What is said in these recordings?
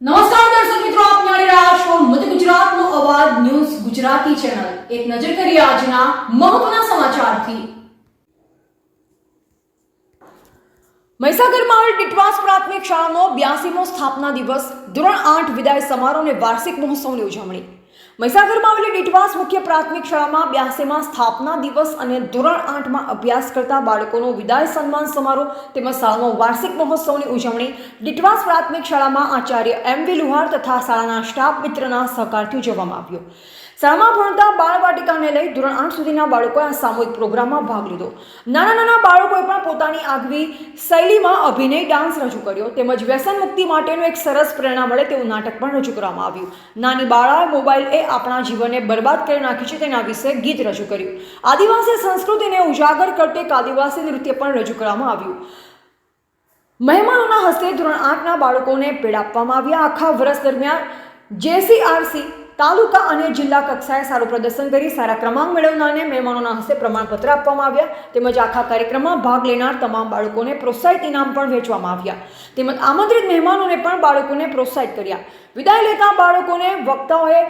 નમસ્કાર દર્શક મિત્રો, આપ નિહાળી રહ્યા છો મધ્ય ગુજરાતનો અવાજ ન્યૂઝ ગુજરાતી ચેનલ. એક નજર કરીએ આજના મહત્વના સમાચારથી. મહીસાગરમાં આવેલ ટીટવાસ પ્રાથમિક શાળાનો બ્યાસીમો સ્થાપના દિવસ ધોરણ આઠ વિદાય સમારોહ અને વાર્ષિક મહોત્સવની ઉજવણી. મહીસાગરમાં આવેલી ડીટવાસ મુખ્ય પ્રાથમિક શાળામાં બ્યાસીમાં સ્થાપના દિવસ અને ધોરણ આઠમાં અભ્યાસ કરતા બાળકોનો વિદાય સન્માન સમારોહ તેમજ શાળાનો વાર્ષિક મહોત્સવની ઉજવણી ડીટવાસ પ્રાથમિક શાળામાં આચાર્ય એમ વી લુહાર તથા શાળાના સ્ટાફ મિત્રના સહકારથી ઉજવવામાં આવ્યો. શાળામાં ભણતા બાળવાટિકાને લઈ ધોરણ આઠ સુધીના બાળકોએ આ સામૂહિક પ્રોગ્રામમાં ભાગ લીધો. નાના નાના બાળકોએ પણ પોતાની આગવી શૈલીમાં અભિનય ડાન્સ રજૂ કર્યો. તેમજ વ્યસન મુક્તિ માટેનું એક સરસ પ્રેરણા મળે તેવું નાટક પણ રજૂ કરવામાં આવ્યું. નાની બાળા મોબાઈલ એ આપણા જીવનને બરબાદ કરી નાખ્યું છે તેના વિશે ગીત રજૂ કર્યું. આદિવાસી સંસ્કૃતિને ઉજાગર કરતે એક આદિવાસી નૃત્ય પણ રજૂ કરવામાં આવ્યું. મહેમાનોના હસ્તે ધોરણ આઠના બાળકોને પેડ આપવામાં આવ્યા. આખા વર્ષ દરમિયાન જેસીઆરસી તાલુકા અને જિલ્લા કક્ષાએ સારું પ્રદર્શન કરી સારા ક્રમાંક મેળવનારને મહેમાનોના હસ્તે પ્રમાણપત્ર આપવામાં આવ્યા. તેમજ આખા કાર્યક્રમમાં ભાગ લેનાર તમામ બાળકોને પ્રોત્સાહિત ઇનામ પણ વહેંચવામાં આવ્યા. તેમજ આમંત્રિત મહેમાનોને પણ બાળકોને પ્રોત્સાહિત કર્યા. વિદાય લેતા બાળકોને વક્તાઓએ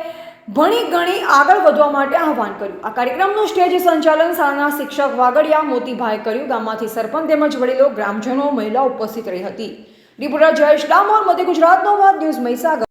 ભણી ગણી આગળ વધવા માટે આહવાન કર્યું. આ કાર્યક્રમનું સ્ટેજ સંચાલન શાળાના શિક્ષક વાગડિયા મોતીભાઈ કર્યું. ગામમાંથી સરપંચ તેમજ વડીલો, ગ્રામજનો, મહિલાઓ ઉપસ્થિત રહી હતી. રિપોર્ટર જયેશ ડામોર, મધ્ય ગુજરાતનો વાત ન્યૂઝ મહીસાગર.